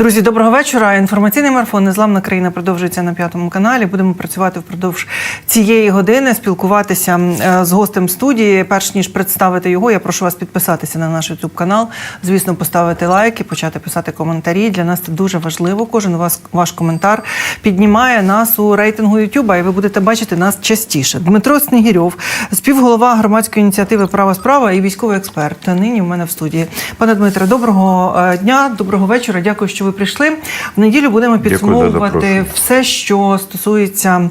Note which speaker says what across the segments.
Speaker 1: Друзі, доброго вечора. Інформаційний марафон Незламна країна продовжується на п'ятому каналі. Будемо працювати впродовж цієї години, спілкуватися е, з гостем студії. Перш ніж представити його, я прошу вас підписатися на наш youtube канал. Звісно, поставити лайки, почати писати коментарі. Для нас це дуже важливо. Кожен вас ваш коментар піднімає нас у рейтингу Ютуба, і ви будете бачити нас частіше. Дмитро Снігірьов, співголова громадської ініціативи Права справа і військовий експерт. Нині в мене в студії. Пане Дмитре, доброго е, дня, доброго вечора. Дякую, що ви прийшли. В неділю будемо підсумовувати все, що стосується.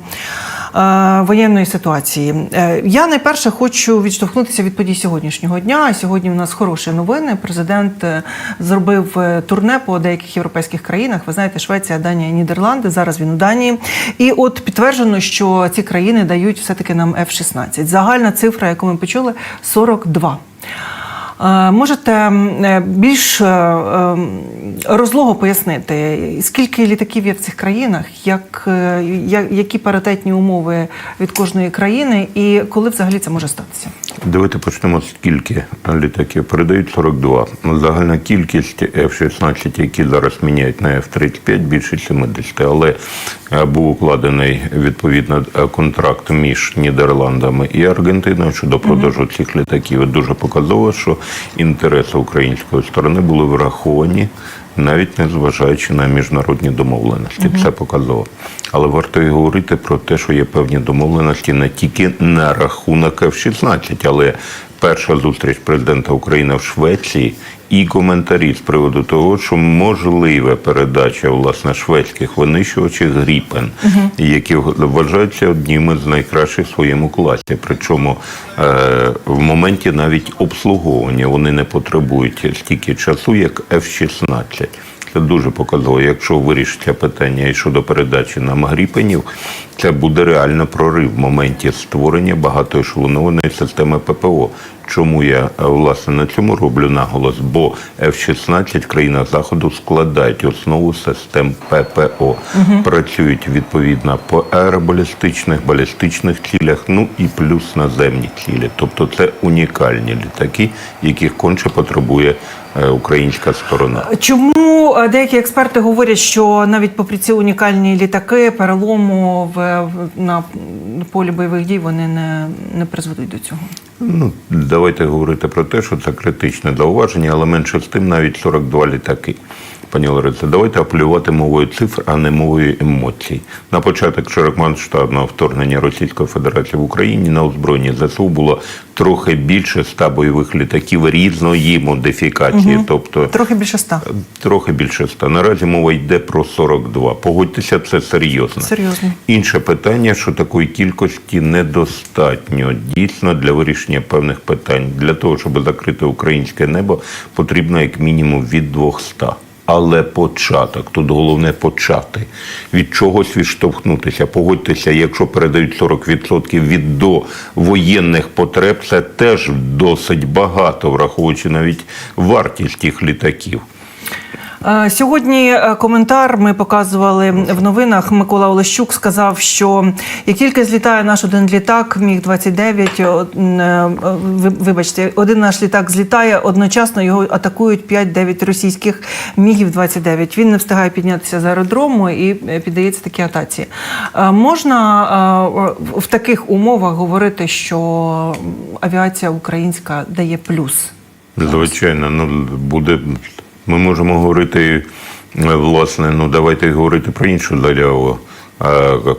Speaker 1: е, Воєнної ситуації Е, я найперше хочу відштовхнутися від подій сьогоднішнього дня. Сьогодні у нас хороші новини. Президент е, зробив турне по деяких європейських країнах. Ви знаєте, Швеція, Данія, Нідерланди. Зараз він у Данії. І от підтверджено, що ці країни дають все таки нам F-16. Загальна цифра, яку ми почули, 42. Е, Можете е, більш е, розлого пояснити, скільки літаків є в цих країнах, як, які паритетні умови від кожної країни, і коли взагалі це може статися?
Speaker 2: Давайте почнемо скільки літаків. Передають 42. Загальна кількість F-16, які зараз міняють на F-35, більше 70. Але був укладений відповідно контракт між Нідерландами і Аргентиною щодо продажу цих літаків. Дуже показово, що інтереси української сторони були враховані. Навіть не зважаючи на міжнародні домовленості, це показово. Але варто і говорити про те, що є певні домовленості не тільки на рахунок F-16, але перша зустріч президента України в Швеції і коментарі з приводу того, що можливе передача власне шведських винищувачів Гріпен, які вважаються одніми з найкращих в своєму класі. Причому е, в моменті навіть обслуговування вони не потребують стільки часу, як F-16. Це дуже показово. Якщо вирішиться питання і щодо передачі нам гріпенів, це буде реально прорив в моменті створення багатоешелонованої системи ППО. Чому я е, власне на цьому роблю наголос? Бо F-16 в країнах заходу складають основу систем ППО, працюють відповідно по аеробалістичних, балістичних цілях, ну і плюс наземні цілі. Тобто це унікальні літаки, яких конче потребує українська сторона.
Speaker 1: Чому е, деякі експерти говорять, що навіть попри ці унікальні літаки, перелому в, в- на полі бойових дій вони не, не призведуть до цього?
Speaker 2: Ну, давайте говорити про те, що це критичне зауваження, але менше з тим навіть 42 літаки. Пані Лариса, давайте апелювати мовою цифр, а не мовою емоцій. На початок широкомасштабного вторгнення Російської Федерації в Україні на озброєнні ЗСУ було трохи більше ста бойових літаків різної модифікації, тобто
Speaker 1: Трохи більше ста.
Speaker 2: трохи більше ста. Наразі мова йде про 42. Погодьтеся, це серйозно.
Speaker 1: Серйозно.
Speaker 2: Інше питання, що такої кількості недостатньо дійсно для вирішення певних питань. Для того, щоб закрити українське небо, потрібно як мінімум від 200. Але початок, тут головне почати. Від чогось відштовхнутися. Погодьтеся, якщо передають 40% від довоєнних потреб, це теж досить багато, враховуючи навіть вартість тих літаків.
Speaker 1: Е, Сьогодні е, коментар ми показували в новинах. Микола Олещук сказав, що як тільки злітає наш один літак, міг 29 о, е, ви- вибачте, один наш літак злітає, одночасно його атакують 5-9 російських мігів 29. Він не встигає піднятися з аеродрому і піддається такій атаці. Можна в таких умовах говорити, що авіація українська дає плюс?
Speaker 2: Звичайно, ну буде. Ми можемо говорити, е, власне, ну давайте говорити про іншу Даляву.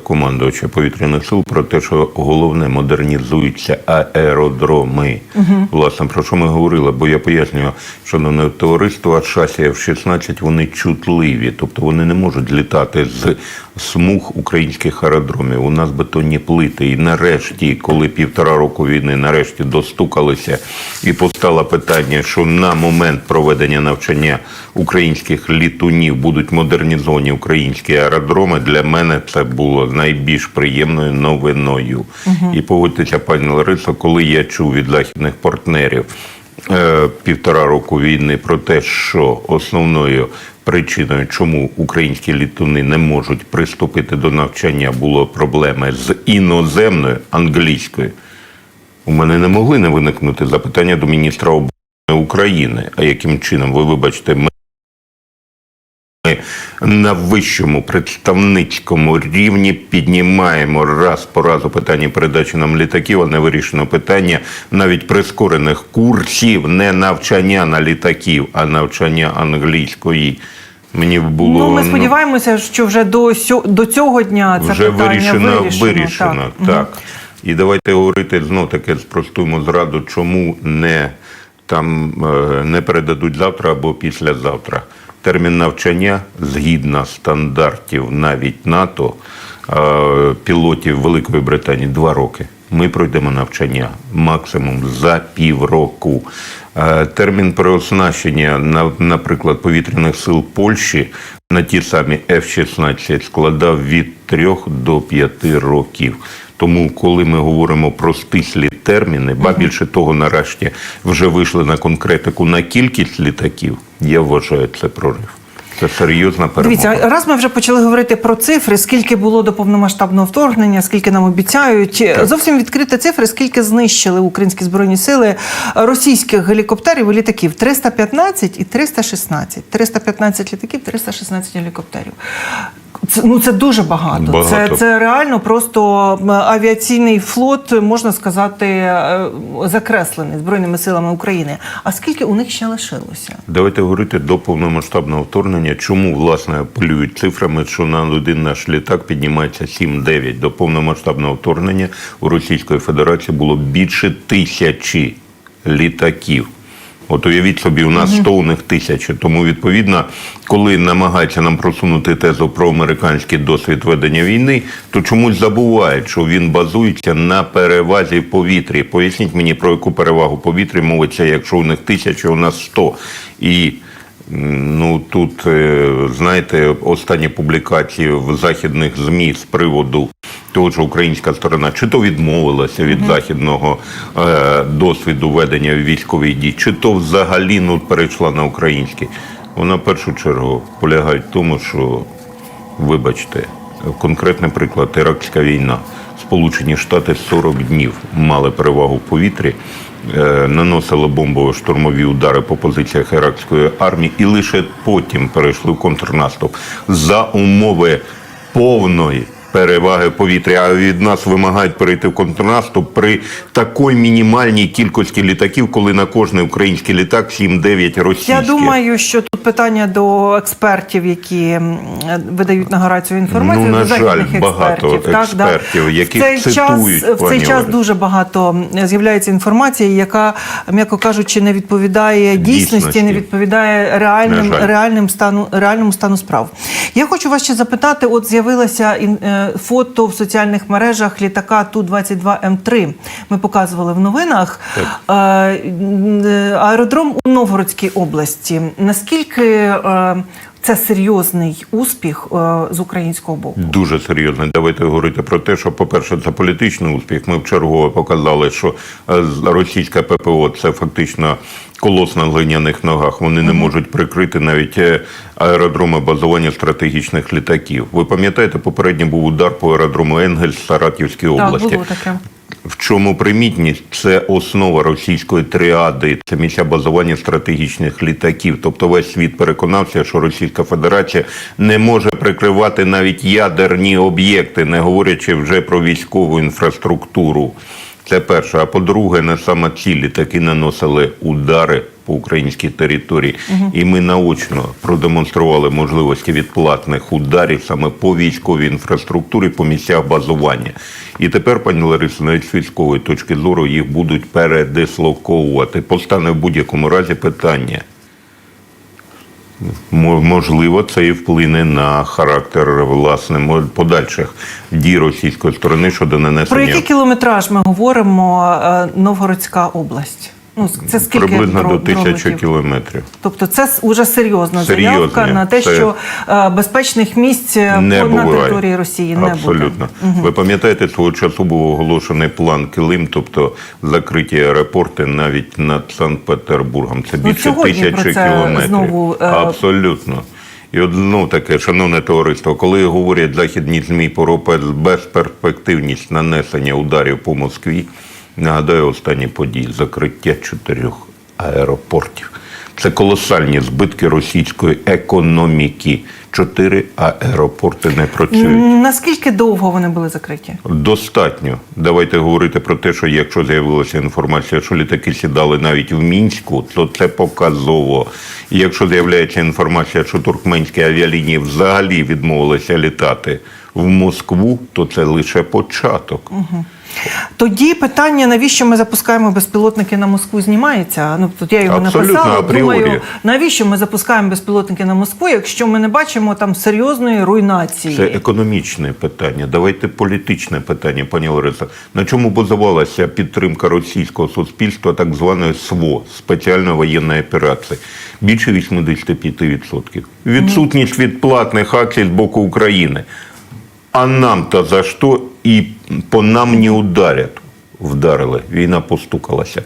Speaker 2: Командувача повітряних сил про те, що головне модернізуються аеродроми. Власне, про що ми говорили? Бо я пояснюю, шановне товариство, шасі F-16 вони чутливі, тобто вони не можуть літати з смуг українських аеродромів. У нас бетонні плити. І нарешті, коли півтора року війни нарешті достукалися і постало питання, що на момент проведення навчання українських літунів будуть модернізовані українські аеродроми, для мене це було найбільш приємною новиною. І погодьтеся, пані Ларисо, коли я чув від західних партнерів е, півтора року війни про те, що основною причиною, чому українські літуни не можуть приступити до навчання, було проблеми з іноземною англійською. У мене не могли не виникнути запитання до міністра оборони України. А яким чином, ви вибачте, ми на вищому представницькому рівні піднімаємо раз по разу питання передачі нам літаків, а не вирішено питання навіть прискорених курсів, не навчання на літаків, а навчання англійської. Мені було
Speaker 1: Ну, ми
Speaker 2: ну,
Speaker 1: сподіваємося, що вже до сьо- до цього дня це
Speaker 2: вже
Speaker 1: питання
Speaker 2: вирішено,
Speaker 1: вирішено.
Speaker 2: вирішено, так. І давайте говорити знов таки спростуємо зраду, чому не там е, не передадуть завтра або післязавтра. Термін навчання згідно стандартів навіть НАТО е, пілотів Великої Британії два роки. Ми пройдемо навчання максимум за півроку. Е, Термін переоснащення, наприклад, повітряних сил Польщі на ті самі F-16 складав від 3 до 5 років. Тому, коли ми говоримо про стислі терміни, ба більше того, нарешті вже вийшли на конкретику на кількість літаків, я вважаю це прорив. Це серйозна перемога.
Speaker 1: Дивіться, раз ми вже почали говорити про цифри, скільки було до повномасштабного вторгнення, скільки нам обіцяють. Зовсім відкриті цифри, скільки знищили українські збройні сили російських гелікоптерів і літаків 315 і 316. 315 літаків, 316 гелікоптерів. Це, ну, це дуже багато.
Speaker 2: Багато.
Speaker 1: Це, це реально просто авіаційний флот, можна сказати, е, закреслений Збройними силами України. А скільки у них ще лишилося?
Speaker 2: Давайте говорити до повномасштабного вторгнення. Чому власне апелюють цифрами, що на один наш літак піднімається 7-9. До повномасштабного вторгнення у Російської Федерації було більше тисячі літаків. От уявіть собі, у нас 100, у них тисячі. Тому відповідно, коли намагаються нам просунути тезу про американський досвід ведення війни, то чомусь забувають, що він базується на перевазі в повітрі. Поясніть мені про яку перевагу повітрі мовиться, якщо у них тисяча, у нас 100. І ну тут е, знаєте, останні публікації в західних змі з приводу того, що українська сторона чи то відмовилася від західного е, досвіду ведення військових дій, чи то взагалі ну, перейшла на український. Вона в першу чергу полягає в тому, що, вибачте, конкретний приклад Іракська війна. Сполучені Штати 40 днів мали перевагу в повітрі, е, наносили бомбово-штурмові удари по позиціях іракської армії і лише потім перейшли в контрнаступ за умови повної переваги в повітрі, а від нас вимагають перейти в контрнаступ при такій мінімальній кількості літаків, коли на кожний український літак 7-9 російських.
Speaker 1: Я думаю, що тут питання до експертів, які видають на гарацію інформацію.
Speaker 2: Ну, на жаль, багато
Speaker 1: експертів. Так,
Speaker 2: експертів, яких
Speaker 1: в цей
Speaker 2: цитують,
Speaker 1: час, в цей час дуже багато з'являється інформація, яка, м'яко кажучи, не відповідає дійсності,
Speaker 2: Дійсності.
Speaker 1: не відповідає реальним, реальним стану, реальному стану справ. Я хочу вас ще запитати: от з'явилося ін- е, фото в соціальних мережах літака Ту-22М3. Ми показували в новинах. Е, м, е, Аеродром у Новгородській області. Наскільки е, це серйозний успіх е, з українського боку?
Speaker 2: Дуже серйозно. Давайте говорити про те, що, по-перше, це політичний успіх. Ми вчергове показали, що е, російська ППО це фактично колос на глиняних ногах. Вони не можуть прикрити навіть е, аеродроми базування стратегічних літаків. Ви пам'ятаєте, попередній був удар по аеродрому Енгельс в Саратівській
Speaker 1: Так,
Speaker 2: області.
Speaker 1: було таке.
Speaker 2: В чому примітність? Це основа російської тріади, це місця базування стратегічних літаків. Тобто весь світ переконався, що Російська Федерація не може прикривати навіть ядерні об'єкти, не говорячи вже про військову інфраструктуру. Це перше. А по-друге, не саме ці літаки наносили удари по українській території. І ми наочно продемонстрували можливості відплатних ударів саме по військовій інфраструктурі, по місцях базування. І тепер, пані Ларисо, навіть з військової точки зору їх будуть передислоковувати. Постане в будь-якому разі питання. Можливо, це і вплине на характер власне подальших дій російської сторони щодо нанесення
Speaker 1: Про який кілометраж ми говоримо е, Новгородська область? Ну, це скільки
Speaker 2: приблизно до тисячі кілометрів.
Speaker 1: Тобто це уже серйозна
Speaker 2: Серйозне.
Speaker 1: заявка на те,
Speaker 2: Це-
Speaker 1: що е, безпечних місць е,
Speaker 2: Не
Speaker 1: на
Speaker 2: буває.
Speaker 1: території Росії не
Speaker 2: Абсолютно.
Speaker 1: буде.
Speaker 2: Ви пам'ятаєте, свого часу був оголошений план Килим, тобто закриті аеропорти навіть над Санкт-Петербургом. Це
Speaker 1: Ну,
Speaker 2: більше
Speaker 1: про
Speaker 2: тисячі
Speaker 1: це
Speaker 2: кілометрів.
Speaker 1: знову, е,
Speaker 2: Абсолютно. І от ну таке, шановне товариство, коли говорять західні ЗМІ про пе- безперспективність нанесення ударів по Москві, нагадаю останні події закриття чотирьох аеропортів. Це колосальні збитки російської економіки. Чотири аеропорти не працюють.
Speaker 1: Наскільки довго вони були закриті?
Speaker 2: Достатньо. Давайте говорити про те, що якщо з'явилася інформація, що літаки сідали навіть в мінську, то це показово. І якщо з'являється інформація, що туркменські авіалінії взагалі відмовилися літати в Москву, то це лише початок.
Speaker 1: Тоді питання, навіщо ми запускаємо безпілотники на Москву, знімається. Ну тут я його
Speaker 2: Абсолютно,
Speaker 1: написала.
Speaker 2: апріорі.
Speaker 1: Думаю, навіщо ми запускаємо безпілотники на Москву, якщо ми не бачимо там серйозної руйнації?
Speaker 2: Це економічне питання. Давайте політичне питання, пані Лариса. На чому базувалася підтримка російського суспільства так званої СВО спеціальної воєнної операції? Більше 85%. Відсутність відплатних акцій з боку України. А нам-то за що і по нам не ударять? Вдарили, війна постукалася.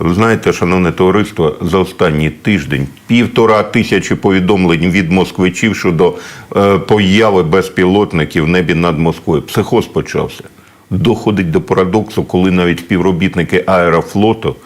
Speaker 2: Знаєте, шановне товариство, за останній тиждень півтора тисячі повідомлень від москвичів щодо е, появи безпілотників в небі над Москвою. Психоз почався. Доходить до парадоксу, коли навіть співробітники аерофлоту.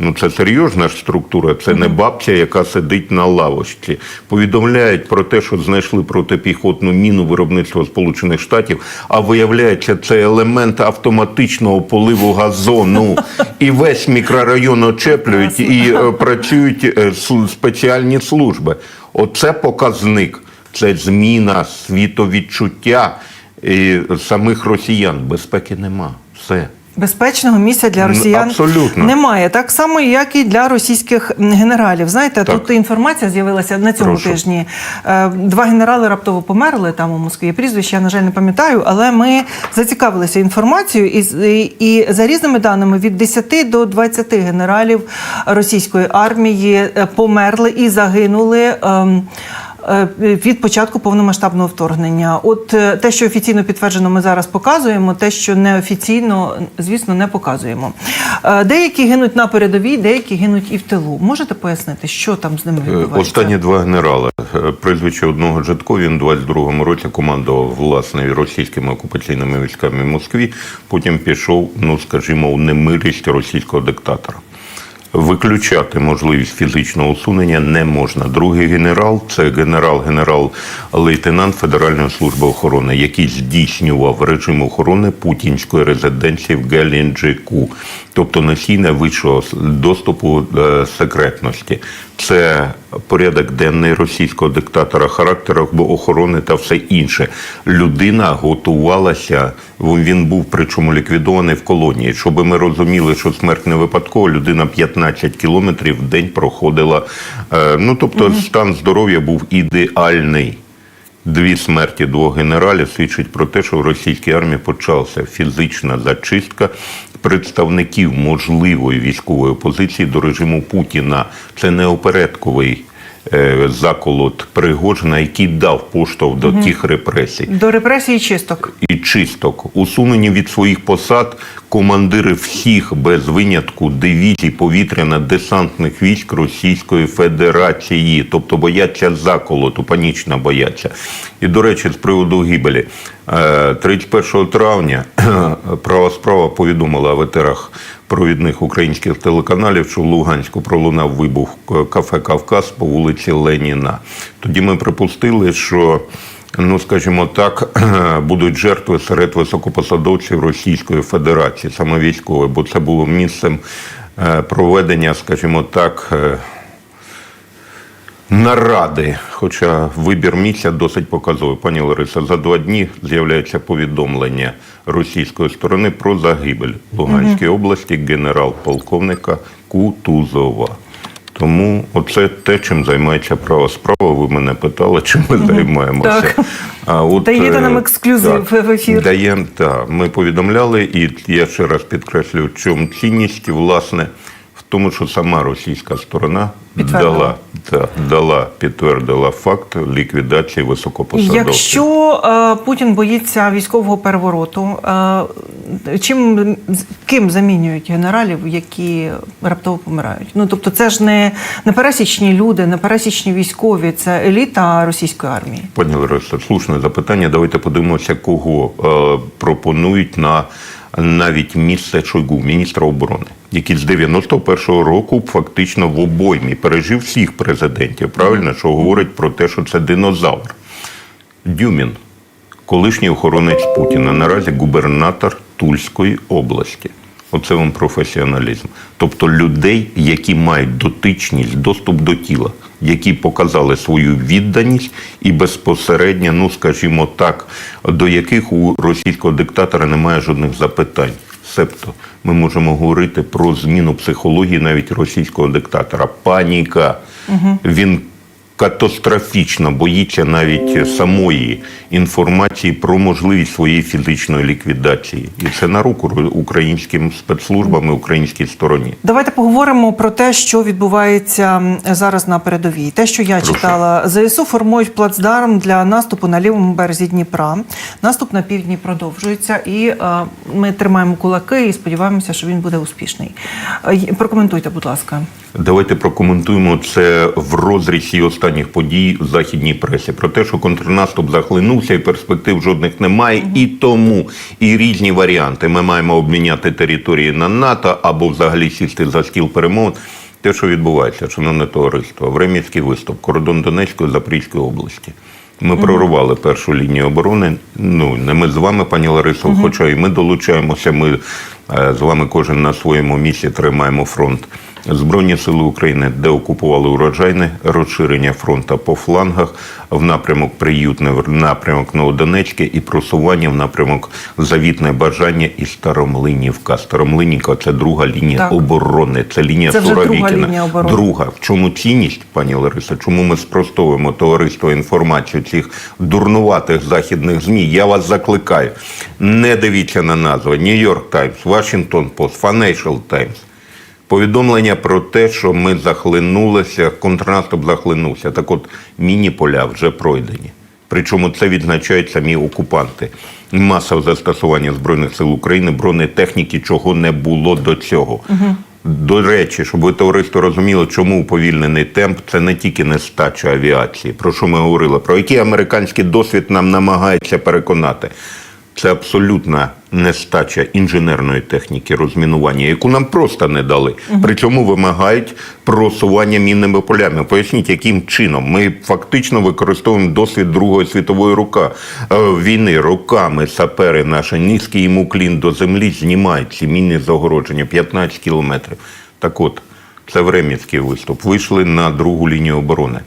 Speaker 2: Ну, це серйозна ж структура, це не бабця, яка сидить на лавочці. Повідомляють про те, що знайшли протипіхотну міну виробництва Сполучених Штатів, а виявляється, це елемент автоматичного поливу газону. І весь мікрорайон очеплюють і е, працюють е, спеціальні служби. Оце показник. Це зміна світовідчуття е, самих росіян. Безпеки нема. Все.
Speaker 1: Безпечного місця для росіян
Speaker 2: абсолютно.
Speaker 1: немає, так само як і для російських генералів. Знаєте,
Speaker 2: Так.
Speaker 1: тут інформація з'явилася на цьому
Speaker 2: Прошу.
Speaker 1: тижні. Е, Два генерали раптово померли там у Москві. Прізвище я на жаль не пам'ятаю, але ми зацікавилися інформацією, і, і, і за різними даними від 10 до 20 генералів російської армії е, померли і загинули. ем, від початку повномасштабного вторгнення. От е, те, що офіційно підтверджено, ми зараз показуємо. Те, що неофіційно, звісно, не показуємо. Е, Деякі гинуть на передовій, деякі гинуть і в тилу. Можете пояснити, що там з ними
Speaker 2: Е,
Speaker 1: відбувається?
Speaker 2: Останні два генерали. Е, Прізвище одного Житко, він у 22-му році командував власне російськими окупаційними військами в Москві. Потім пішов, ну скажімо, у немирість російського диктатора. Виключати можливість фізичного усунення не можна. Другий генерал це генерал-генерал-лейтенант Федеральної служби охорони, який здійснював режим охорони путінської резиденції в Геленджику, тобто носійне вищого доступу е, секретності. Це порядок денний російського диктатора, характер охорони та все інше. Людина готувалася. Він був причому ліквідований в колонії. Щоб ми розуміли, що смерть не випадково, людина 15 кілометрів в день проходила. е, Ну тобто, стан здоров'я був ідеальний. Дві смерті двох генералів свідчить про те, що в російській армії почалася фізична зачистка представників можливої військової опозиції до режиму Путіна. Це не опередковий заколот Пригожина, який дав поштовх до тих репресій
Speaker 1: До репресії чисток.
Speaker 2: і чисток, усунені від своїх посад командири всіх без винятку дивізій повітряно-десантних військ Російської Федерації, тобто бояться заколоту, панічно бояться. І, до речі, з приводу гибелі. Е, 31 травня права справа повідомила в етерах провідних українських телеканалів, що в Луганську пролунав вибух кафе Кавказ по вулиці Леніна. Тоді ми припустили, що ну скажімо так, будуть жертви серед високопосадовців Російської Федерації, саме військової, бо це було місцем е, проведення, скажімо так. Е, Наради, хоча вибір місця досить показовий. Пані Лариса, за два дні з'являється повідомлення російської сторони про загибель в Луганській області генерал-полковника Кутузова. Тому оце те, чим займається права справа. Ви мене питали, чим ми займаємося.
Speaker 1: Так.
Speaker 2: А от,
Speaker 1: Даєте
Speaker 2: е,
Speaker 1: нам ексклюзив
Speaker 2: так,
Speaker 1: в ефір.
Speaker 2: Даємо, так. Ми повідомляли, і я ще раз підкреслюю, в чому цінність, власне, тому, що сама російська сторона дала, та, дала, підтвердила факт ліквідації високопосадовців.
Speaker 1: Якщо е, Путін боїться військового перевороту, е, чим ким замінюють генералів, які раптово помирають? Ну тобто, це ж не, не пересічні люди, не пересічні військові, це еліта російської армії.
Speaker 2: Пані Лариса, слушне запитання. Давайте подивимося, кого е, пропонують на навіть місце Шойгу, міністра оборони, який з 91-го року фактично в обоймі пережив всіх президентів. Правильно, що говорить про те, що це динозавр. Дюмін, колишній охоронець Путіна, наразі губернатор Тульської області. Оце вам професіоналізм. Тобто людей, які мають дотичність, доступ до тіла, які показали свою відданість і безпосередньо, ну скажімо так, до яких у російського диктатора немає жодних запитань. Себто ми можемо говорити про зміну психології навіть російського диктатора. Паніка. Він катастрофічно боїться навіть самої інформації про можливість своєї фізичної ліквідації, і це на руку українським спецслужбам і українській стороні.
Speaker 1: Давайте поговоримо про те, що відбувається зараз на передовій. Те, що я
Speaker 2: Прошу.
Speaker 1: читала, ЗСУ формують плацдарм для наступу на лівому березі Дніпра. Наступ на півдні продовжується, і е, ми тримаємо кулаки і сподіваємося, що він буде успішний. Е, Прокоментуйте, будь ласка.
Speaker 2: Давайте прокоментуємо це в розрізі останніх подій в західній пресі про те, що контрнаступ захлинувся і перспектив жодних немає, і тому і різні варіанти. Ми маємо обміняти території на НАТО або взагалі сісти за стіл перемовин. Те, що відбувається, шановне товариство, Времівський виступ, кордон Донецької Запорізької області. Ми прорвали першу лінію оборони. Ну не ми з вами, пані Ларисо, хоча і ми долучаємося. Ми з вами кожен на своєму місці тримаємо фронт. Збройні сили України деокупували урожайне розширення фронту по флангах в напрямок Приютне, в напрямок Новодонецьке і просування в напрямок Завітне Бажання і Старомлинівка. Старомлинівка це друга лінія
Speaker 1: Так.
Speaker 2: оборони. Це лінія
Speaker 1: Це вже друга лінія оборони.
Speaker 2: Друга. В чому цінність, пані Лариса? Чому ми спростовуємо товариство інформацію цих дурнуватих західних змі? Я вас закликаю. Не дивіться на назви Нью-Йорк Таймс, Вашингтон Пост, Financial Times. Повідомлення про те, що ми захлинулися, контрнаступ захлинувся. Так от міні-поля вже пройдені. Причому це відзначають самі окупанти. Масове застосування Збройних сил України, бронетехніки, чого не було до цього. До речі, щоб ви товариство розуміло, чому уповільнений темп це не тільки нестача авіації, про що ми говорили, про який американський досвід нам намагається переконати. Це абсолютна нестача інженерної техніки розмінування, яку нам просто не дали. Причому вимагають просування мінними полями. Поясніть, яким чином ми фактично використовуємо досвід Другої світової рука е, війни руками сапери наші низький йому клін до землі знімають ці мінні загородження 15 кілометрів. Так от, це Времівський виступ. Вийшли на другу лінію оборони.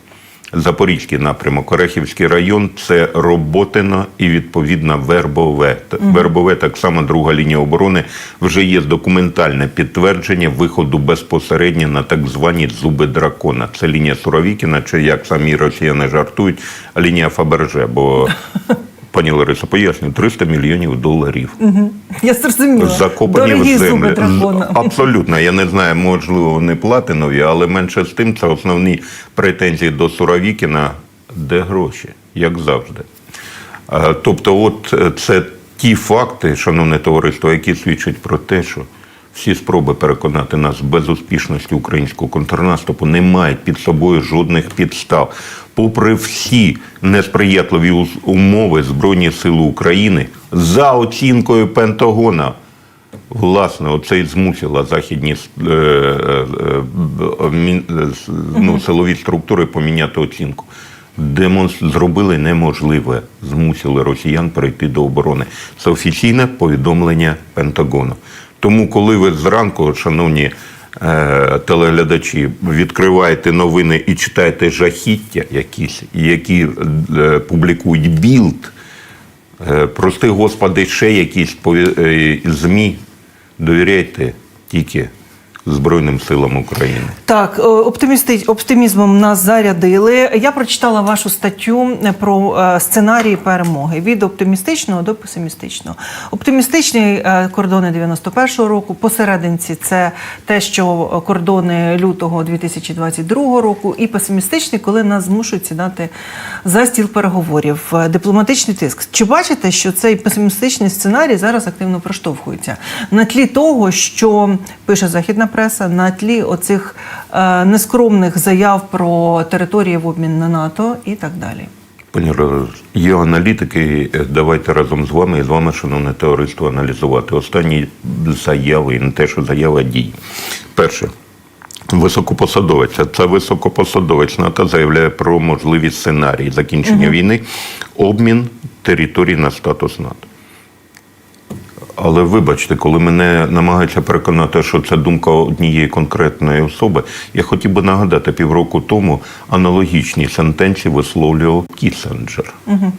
Speaker 2: Запорізький напрямок, Орехівський район це Роботино і відповідно Вербове. Вербове так само друга лінія оборони. Вже є документальне підтвердження виходу безпосередньо на так звані зуби дракона. Це лінія Суровікіна, чи як самі росіяни жартують, лінія Фаберже. Бо пані Лариса поясню, 300 мільйонів доларів
Speaker 1: Я зрозуміла.
Speaker 2: закопані
Speaker 1: Дорогі
Speaker 2: в землю. Абсолютно. Я не знаю, можливо, вони платинові, але менше з тим це основні претензії до Суровікіна. Де гроші, як завжди. Е, Тобто, от е, це ті факти, шановне товариство, які свідчать про те, що всі спроби переконати нас в безуспішності українського контрнаступу не мають під собою жодних підстав. Попри всі несприятливі умови Збройні Сили України за оцінкою Пентагона. Власне, оце і змусило західні е, е, е, е, ну, силові структури поміняти оцінку. Демонс зробили неможливе, змусили росіян перейти до оборони. Це офіційне повідомлення Пентагону. Тому, коли ви зранку, шановні е, телеглядачі, відкриваєте новини і читаєте жахіття якісь, які е, публікують білд, Е, Прости, Господи, ще якісь е, ЗМІ. Довіряйте тільки Збройним силам України.
Speaker 1: Так, е, оптимісти... оптимізмом нас зарядили. Я прочитала вашу статтю про е, сценарії перемоги від оптимістичного до песимістичного. Оптимістичний е, кордони 91-го року, посерединці це те, що кордони лютого 2022 року, і песимістичний, коли нас змушують сідати за стіл переговорів. Е, Дипломатичний тиск. Чи бачите, що цей песимістичний сценарій зараз активно проштовхується на тлі того, що пише західна преса, на тлі оцих е, нескромних заяв про території в обмін на НАТО і так далі?
Speaker 2: Пані Роза, є аналітики. е, Давайте разом з вами і з вами, шановне товариство, аналізувати останні заяви, не те, що заяви, а дії. Перше. Високопосадовець, а це високопосадовець НАТО заявляє про можливі сценарії закінчення війни, обмін територій на статус НАТО. Але вибачте, коли мене намагаються переконати, що це думка однієї конкретної особи, я хотів би нагадати, півроку тому аналогічні сентенції висловлював Кісенджер. Угу.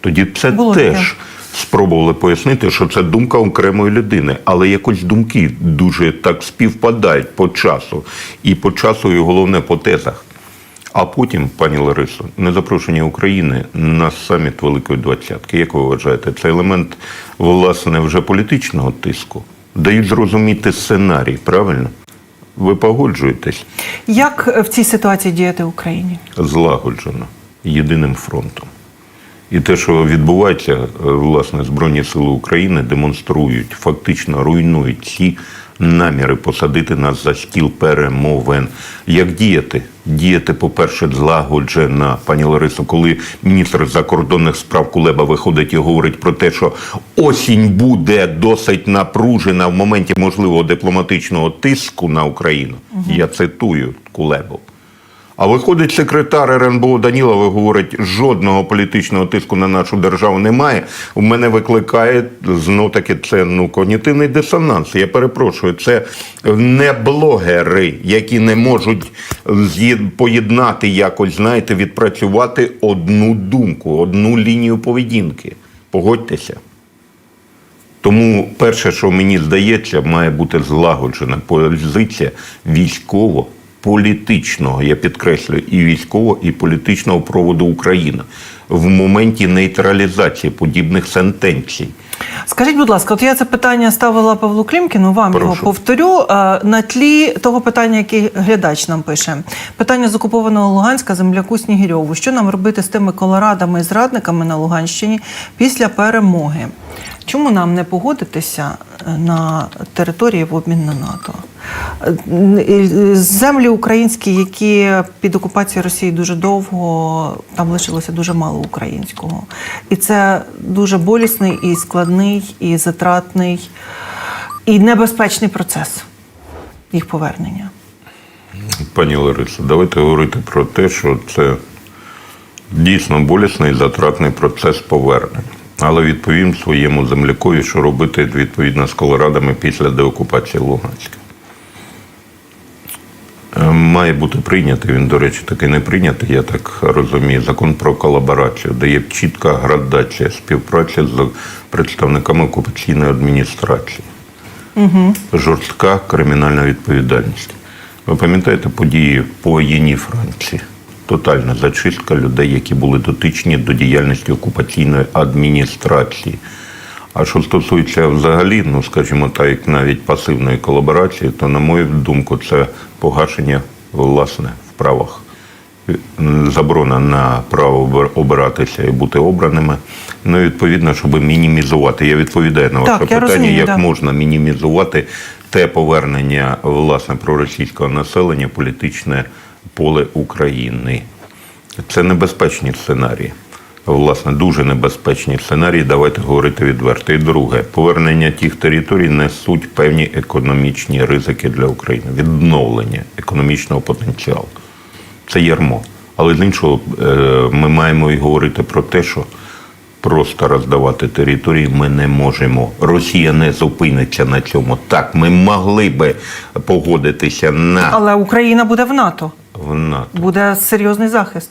Speaker 2: Тоді це
Speaker 1: Було
Speaker 2: теж
Speaker 1: таке.
Speaker 2: спробували пояснити, що це думка окремої людини, але якось думки дуже так співпадають по часу. І по часу, і головне по тезах. А потім, пані Ларисо, незапрошення України на саміт Великої Двадцятки. Як ви вважаєте, це елемент власне вже політичного тиску? Дають зрозуміти сценарій, правильно? Ви погоджуєтесь
Speaker 1: Як в цій ситуації діяти Україні?
Speaker 2: злагоджено єдиним фронтом. І те, що відбувається, е, власне, Збройні Сили України демонструють, фактично руйнують ці наміри посадити нас за стіл перемовин. Як діяти? Діяти, по-перше, злагоджена, пані Ларисо, коли міністр закордонних справ Кулеба виходить і говорить про те, що осінь буде досить напружена в моменті можливого дипломатичного тиску на Україну. Я цитую Кулебу. А виходить секретар РНБО Данілова говорить, жодного політичного тиску на нашу державу немає. У мене викликає знов таки це ну когнітивний дисонанс. Я перепрошую, це не блогери, які не можуть поєднати якось, знаєте, відпрацювати одну думку, одну лінію поведінки. Погодьтеся. Тому перше, що мені здається, має бути злагоджена позиція військово-політичного, я підкреслюю, і військово, і політичного проводу України в моменті нейтралізації подібних сентенцій.
Speaker 1: Скажіть, будь ласка, от я це питання ставила Павлу Клімкіну, вам його повторю. е, На тлі того питання, яке глядач нам пише. Питання з окупованого Луганська земляку Снігирьову. Що нам робити з тими колорадами і зрадниками на Луганщині після перемоги? Чому нам не погодитися на території в обмін на НАТО? Е, Землі українські, які під окупацією Росії дуже довго, там лишилося дуже мало українського. І це дуже болісний і складний, і затратний, і небезпечний процес їх повернення.
Speaker 2: Пані Ларисо, давайте говорити про те, що це дійсно болісний і затратний процес повернення. Але відповім своєму землякові, що робити відповідно з колорадами після деокупації Луганська. Е, Має бути прийнятий, він, до речі, таки не прийнятий, я так розумію, закон про колаборацію, де є чітка градація співпраці з представниками окупаційної адміністрації. Угу. Жорстка кримінальна відповідальність. Ви пам'ятаєте події по воєнній Франції? Тотальна зачистка людей, які були дотичні до діяльності окупаційної адміністрації. А що стосується взагалі, ну скажімо так, як навіть пасивної колаборації, то, на мою думку, це погашення власне в правах. Заборона на право обиратися і бути обраними. Ну, і відповідно, щоб мінімізувати. Я відповідаю на ваше
Speaker 1: Так,
Speaker 2: питання,
Speaker 1: розумію,
Speaker 2: як
Speaker 1: да.
Speaker 2: можна мінімізувати те повернення власне проросійського населення політичне поле України. Це небезпечні сценарії. Власне, дуже небезпечні сценарії. Давайте говорити відверто. І друге, повернення тих територій несуть певні економічні ризики для України, відновлення економічного потенціалу. Це ярмо. Але з іншого, е, ми маємо і говорити про те, що просто роздавати території ми не можемо. Росія не зупиниться на цьому. Так, ми могли би погодитися на
Speaker 1: Але Україна буде в НАТО,
Speaker 2: в НАТО.
Speaker 1: буде серйозний захист.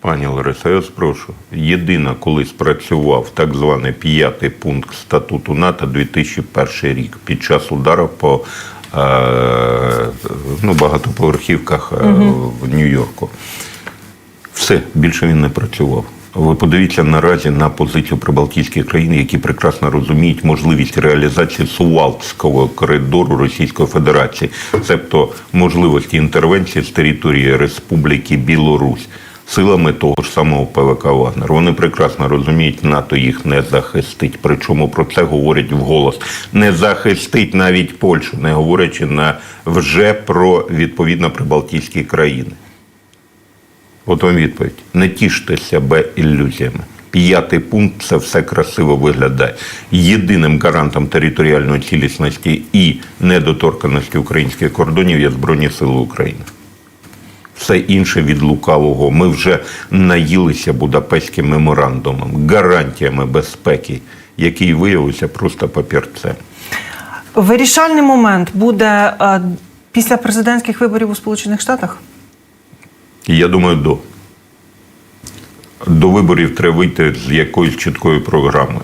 Speaker 2: Пані Лариса, я спрошу. прошу. Єдина, коли спрацював так званий п'ятий пункт статуту НАТО 2001 рік під час удару по е, ну, багатоповерхівках е, в Нью-Йорку. Все, більше він не працював. Ви подивіться наразі на позицію прибалтійських країн, які прекрасно розуміють можливість реалізації Сувалдського коридору Російської Федерації, тобто можливості інтервенції з території Республіки Білорусь силами того ж самого ПВК Вагнер. Вони прекрасно розуміють, НАТО їх не захистить. Причому про це говорять вголос. Не захистить навіть Польщу, не говорячи на вже про відповідно прибалтійські країни. От вам відповідь. Не тіште себе ілюзіями. П'ятий пункт це все красиво виглядає. Єдиним гарантом територіальної цілісності і недоторканості українських кордонів є Збройні Сили України. Все інше від лукавого. Ми вже наїлися Будапештським меморандумом, гарантіями безпеки, який виявився просто папірцем.
Speaker 1: Вирішальний момент буде е, після президентських виборів у Сполучених Штатах.
Speaker 2: І я думаю, до. До виборів треба вийти з якоюсь чіткою програмою.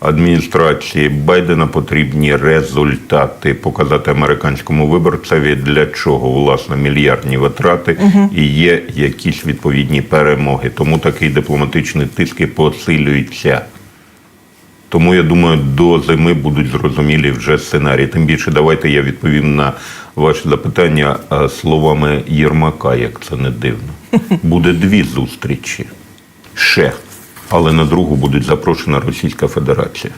Speaker 2: Адміністрації Байдена потрібні результати показати американському виборцеві, для чого власне мільярдні витрати і є якісь відповідні перемоги. Тому такий дипломатичний тиск і посилюється. Тому я думаю, до зими будуть зрозумілі вже сценарії. Тим більше, давайте я відповім на ваше запитання е, словами Єрмака, як це не дивно. Буде дві зустрічі ще, але на другу буде запрошена Російська Федерація.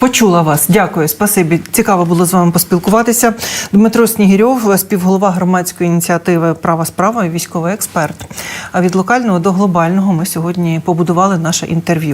Speaker 1: Почула вас. Дякую, спасибі. Цікаво було з вами поспілкуватися. Дмитро Снігірьов, співголова громадської ініціативи Права справа і військовий експерт. А від локального до глобального ми сьогодні побудували наше інтерв'ю.